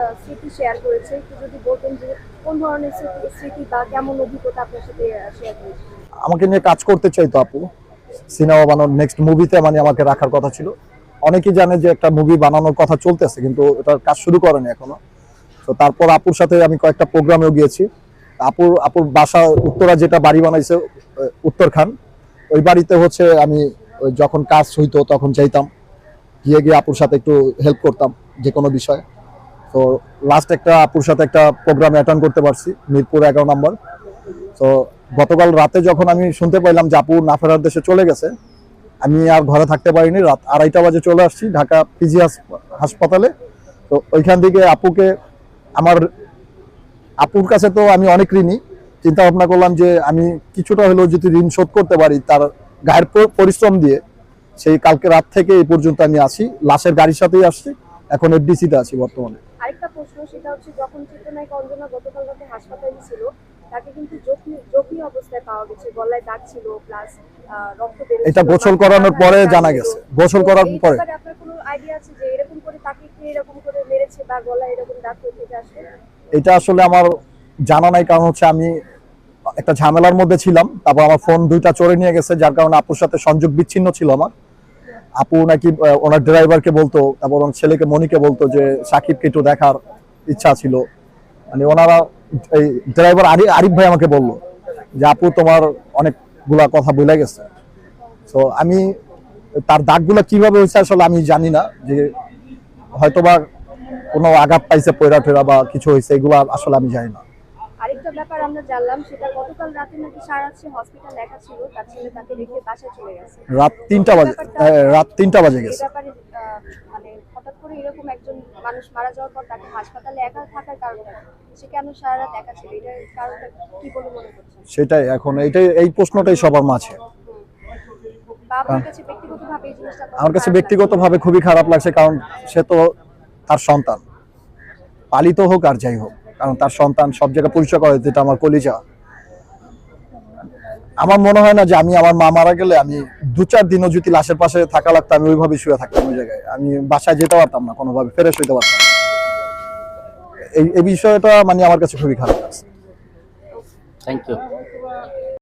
স্মৃতি শেয়ার করেছে, একটু যদি বলতেন যে কোন ধরনের স্মৃতি- বা কেমন অভিজ্ঞতা আপনার সাথে শেয়ার আমাকে নিয়ে কাজ করতে চাইতো আপু। সিনেমা বানানোর নেক্সট মুভিতে মানে আমাকে রাখার কথা ছিল। অনেকেই জানে যে একটা মুভি বানানোর কথা চলতেছে, কিন্তু এটার কাজ শুরু করেনি এখনও। তো তারপর আপুর সাথে আমি কয়েকটা প্রোগ্রামেও গিয়েছি। আপুর আপুর বাসা উত্তরা যেটা বাড়ি বানাইছে উত্তরখান, ওই বাড়িতে হচ্ছে আমি যখন কাজ হইতো তখন যাইতাম। গিয়ে গিয়ে আপুর সাথে একটু হেল্প করতাম যে কোনো বিষয়ে। তো লাস্ট একটা আপুর সাথে একটা প্রোগ্রাম অ্যাটেন্ড করতে পারছি, মিরপুর এগারো নম্বর। তো গতকাল রাতে যখন আমি শুনতে পাইলাম যে আপু না ফেরার দেশে চলে গেছে, আমি আর ঘরে থাকতে পারিনি, রাত আড়াইটা বাজে চলে আসছি ঢাকা পিজি হাসপাতালে। তো ওইখান থেকে আপুকে, আমার আপুর কাছে তো আমি অনেক ঋণী। চিন্তা ভাবনা করলাম যে আমি কিছুটা হলেও যদি ঋণ শোধ করতে পারি তার গায়ের পরিশ্রম দিয়ে, সেই কালকে রাত থেকে এই পর্যন্ত আমি আসি লাশের গাড়ির সাথেই আসছি, এখন এফডিসিতে আছি বর্তমানে। সেটা হচ্ছে যখন চিত্রনায়ক অঞ্জনা গতকাল রাতে হাসপাতালে ছিল তাকে কিন্তু জখমি অবস্থায় পাওয়া গেছে। গলায় দাগ ছিল প্লাস রক্ত বের এটা গোসল করানোর পরে জানা গেছে। গোসল করার পরে। আপনার কোনো আইডিয়া আছে যে এরকম করে তাকে কে এরকম করে মেরেছে বা গলায় এরকম দাগ থেকে আসে এটা আসলে আমার জানা নাই কারণ হচ্ছে আমি একটা ঝামেলার মধ্যে ছিলাম। তারপর আমার ফোন দুইটা চড়ে নিয়ে গেছে যার কারণে আপুর সাথে সংযোগ বিচ্ছিন্ন ছিল আমার। আপু নাকি ওনার ড্রাইভারকে বলতো তারপর ওনার ছেলেকে মনিকে বলতো যে সাকিবকে একটু দেখার। ইচ্ছা ছিল। মানে ওনারা এই ড্রাইভার আরিফ ভাই আমাকে বলল যে, আপু, তোমার অনেকগুলা কথা বলে গেছে। তো আমি তার দাগগুলো কীভাবে হয়েছে আসলে আমি জানি না যে, হয়তোবা কোনো আঘাত পাইছে পয়রা টেরা বা কিছু হয়েছে এগুলো আসলে আমি জানি না। আরেকটা ব্যাপার আমরা জানলাম সেটা গতকাল রাতে নাকি সারা রাত্রি হসপিটাল একা ছিল তার ছেলে তাকে রেখে বাসায় চলে গেছে। রাত তিনটা বাজে আহ, রাত তিনটা বাজে গেছে। ব্যাপারে মানে হঠাৎ করে এরকম একজন মানুষ মারা যাওয়ার পর তাকে হাসপাতালে একা থাকার কারণটা কি? সে কেন সারা রাত একা ছিল? এটার কারণটা কি বলে মনে করছেন? সেটাই এখন এইটাই এই প্রশ্নটাই সবার মাঝে। কতটা আমার কাছে ব্যক্তিগতভাবে খুবই খারাপ লাগছে কারণ সে তো তার সন্তান। পালিত হোক আর যাই হোক। কারণ তার সন্তান সব জায়গায় পরিচয় করে যেটা আমার কলিজা। আমার মনে হয় না যে আমি আমার মা মারা গেলে আমি দু চার দিনও যদি লাশের পাশে থাকা লাগতো, আমি ওইভাবে শুয়ে থাকতাম ওই জায়গায়। আমি বাসায় যেতে পারতাম না, কোনোভাবে ফেরে হইতে পারতাম এই এই বিষয়টা মানে আমার কাছে খুবই খারাপ লাগছে। Thank you